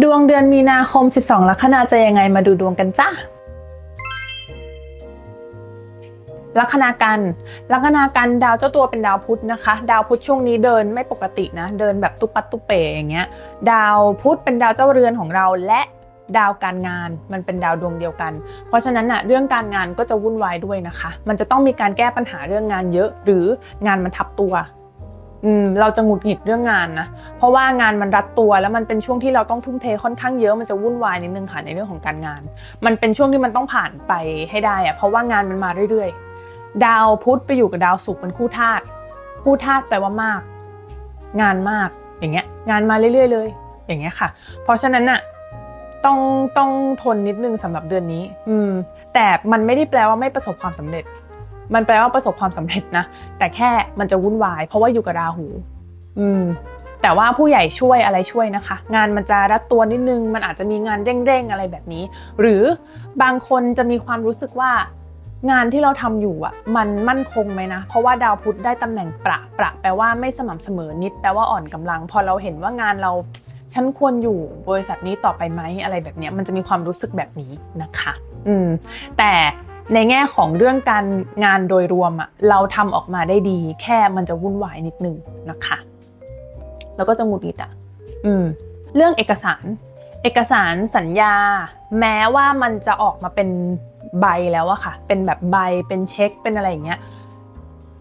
ดวงเดือนมีนาคม 12 ลัคนาจะยังไงมาดูดวงกันจ้าลัคนากันลัคนากันดาวเจ้าตัวเป็นดาวพุธนะคะ ดาวพุธช่วงนี้เดินไม่ปกตินะ เดินแบบตุปัตตุเปอย่างเงี้ย ดาวพุธเป็นดาวเจ้าเรือนของเราและดาวการงานมันเป็นดาวดวงเดียวกัน เพราะฉะนั้นอะเรื่องการงานก็จะวุ่นวายด้วยนะคะ มันจะต้องมีการแก้ปัญหาเรื่องงานเยอะ หรืองานมันทับตัว อืมเราจะหงุดหงิดเรื่องงานนะ เพราะว่างานมันรัดตัวแล้วมันเป็นช่วงที่เราต้องทุ่มเทค่อนข้างเยอะมันจะวุ่นวายนิดนึงค่ะในเรื่องของการงาน มันเป็นช่วงที่มันต้องผ่านไปให้ได้อะเพราะว่างานมันมาเรื่อยๆ ดาวพุธไปอยู่กับดาวศุกร์เป็นคู่ธาตุคู่ธาตุแปลว่ามาก งานมากอย่างเงี้ย งานมาเรื่อยๆ เลย อย่างเงี้ยค่ะ เพราะฉะนั้นน่ะต้องต้องทนนิดนึงสำหรับเดือนนี้ อืม แต่มันไม่ได้แปลว่าไม่ประสบความสำเร็จ มันแปลว่าประสบความสำเร็จนะ แต่แค่มันจะวุ่นวาย เพราะว่าอยู่กับราหู อืม แต่ว่าผู้ใหญ่ช่วยอะไรช่วยนะคะ งานมันจะรัดตัวนิดนึง มันอาจจะมีงานเร่งๆอะไรแบบนี้ หรือบางคนจะมีความรู้สึกว่างานที่เราทำอยู่อะมันมั่นคงไหมนะ เพราะว่าดาวพุธได้ตำแหน่งประประแปลว่าไม่สม่ำเสมอนิดแปลว่าอ่อนกำลัง พอเราเห็นว่างานเราฉันควรอยู่บริษัทนี้ต่อไปไหมอะไรแบบเนี้ยมันจะมีความรู้สึกแบบนี้นะคะ อืมแต่ ในแง่ของเรื่องการงานโดยรวมอะเราทำออกมาได้ดี แค่มันจะวุ่นวายนิดนึงนะคะ แล้วก็จะหงุดหงิดอะอืม เรื่องเอกสาร เอกสารสัญญา แม้ว่ามันจะออกมาเป็นใบแล้วอะค่ะ เป็นแบบใบเป็นเช็คเป็นอะไรอย่างเงี้ย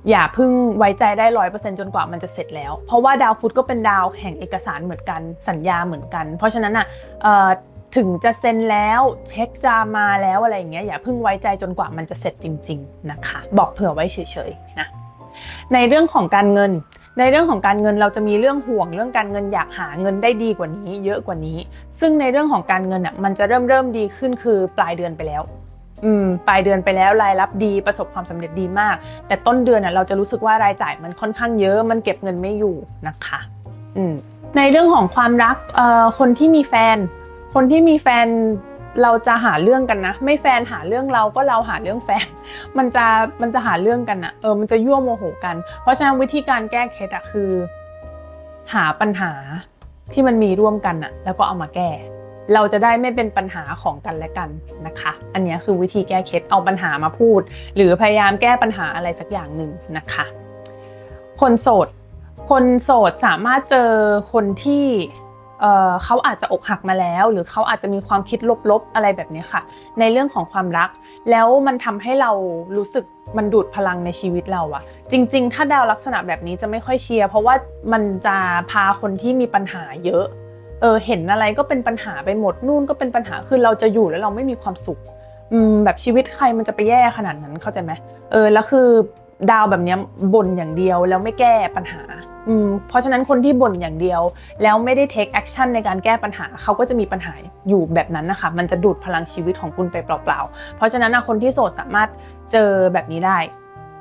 อย่าพึ่งไว้ใจได้ร้อยเปอร์เซ็นจนกว่ามันจะเสร็จแล้ว เพราะว่าดาวพุธก็เป็นดาวแห่งเอกสารเหมือนกันสัญญาเหมือนกัน เพราะฉะนั้นอะ ถึงจะเซ็นแล้วเช็คจะมาแล้วอะไรอย่างเงี้ยอย่าเพิ่งไว้ใจจนกว่ามันจะเสร็จจริง ๆนะคะ บอกเผื่อไว้เฉยๆนะในเรื่องของการเงิน ในเรื่องของการเงินเราจะมีเรื่องห่วงเรื่องการเงินอยากหาเงินได้ดีกว่านี้ เยอะกว่านี้ ซึ่งในเรื่องของการเงินอะมันจะเริ่มเริ่มดีขึ้นคือปลายเดือนไปแล้วอืมปลายเดือนไปแล้วรายรับดีประสบความสำเร็จดีมาก แต่ต้นเดือนน่ะเราจะรู้สึกว่ารายจ่ายมันค่อนข้างเยอะมันเก็บเงินไม่อยู่นะคะ อืมในเรื่องของความรักเอ่อคนที่มีแฟน คนที่มีแฟนเราจะหาเรื่องกันนะ ไม่แฟนหาเรื่องเราก็เราหาเรื่องแฟน มันจะมันจะหาเรื่องกันอะเออมันจะยั่วโมโหกัน เพราะฉะนั้นวิธีการแก้เคล็ดอะคือ หาปัญหาที่มันมีร่วมกันอะแล้วก็เอามาแก้ เราจะได้ไม่เป็นปัญหาของกันและกันนะคะ อันนี้คือวิธีแก้เคล็ดเอาปัญหามาพูด หรือพยายามแก้ปัญหาอะไรสักอย่างหนึ่งนะคะ คนโสด คนโสดสามารถเจอคนที่ เเขาอาจจะอกหักมาแล้ว หรือเขาอาจจะมีความคิดลบๆอะไรแบบนี้ค่ะ ในเรื่องของความรัก แล้วมันทำให้เรารู้สึกมันดูดพลังในชีวิตเราอะจริง ๆ ถ้าดาวลักษณะแบบนี้จะไม่ค่อยเชียร์เพราะว่ามันจะพาคนที่มีปัญหาเยอะเออเห็นอะไรก็เป็นปัญหาไปหมดนู่นก็เป็นปัญหาคือเราจะอยู่แล้วเราไม่มีความสุขอืมแบบชีวิตใครมันจะไปแย่ขนาดนั้นเข้าใจไหมเออแล้วคือดาวแบบนี้บ่นอย่างเดียวแล้วไม่แก้ปัญหา อืมเพราะฉะนั้นคนที่บ่นอย่างเดียว แล้วไม่ได้ take action ในการแก้ปัญหาเขาก็จะมีปัญหาอยู่แบบนั้นนะคะ มันจะดูดพลังชีวิตของคุณไปเปล่าๆ เพราะฉะนั้นคนที่โสดสามารถเจอแบบนี้ได้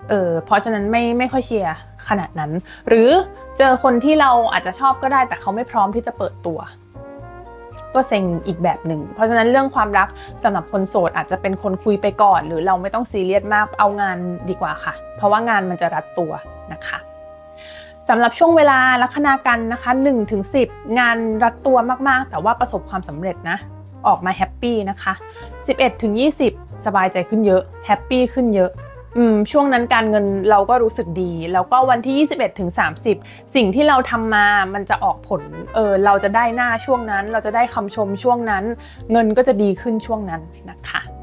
เออเพราะฉะนั้นไม่ไม่ค่อยเชียร์ขนาดนั้น หรือเจอคนที่เราอาจจะชอบก็ได้ แต่เขาไม่พร้อมที่จะเปิดตัว ก็เซ็งอีกแบบหนึ่ง เพราะฉะนั้นเรื่องความรักสำหรับคนโสดอาจจะเป็นคนคุยไปก่อน หรือเราไม่ต้องซีเรียสมากเอางานดีกว่าค่ะ เพราะว่างานมันจะรัดตัวนะคะ สำหรับช่วงเวลาลัคนากันนะคะ1ถึง10งานรัดตัวมากๆ แต่ว่าประสบความสำเร็จนะ ออกมาแฮปปี้นะคะ 11ถึง20สบายใจขึ้นเยอะแฮปปี้ขึ้นเยอะอืมช่วงนั้นการเงินเราก็รู้สึกดี แล้วก็วันที่ 21ถึง30 สิ่งที่เราทำมามันจะออกผลเออเราจะได้หน้าช่วงนั้น เราจะได้คำชมช่วงนั้น เงินก็จะดีขึ้นช่วงนั้นนะคะ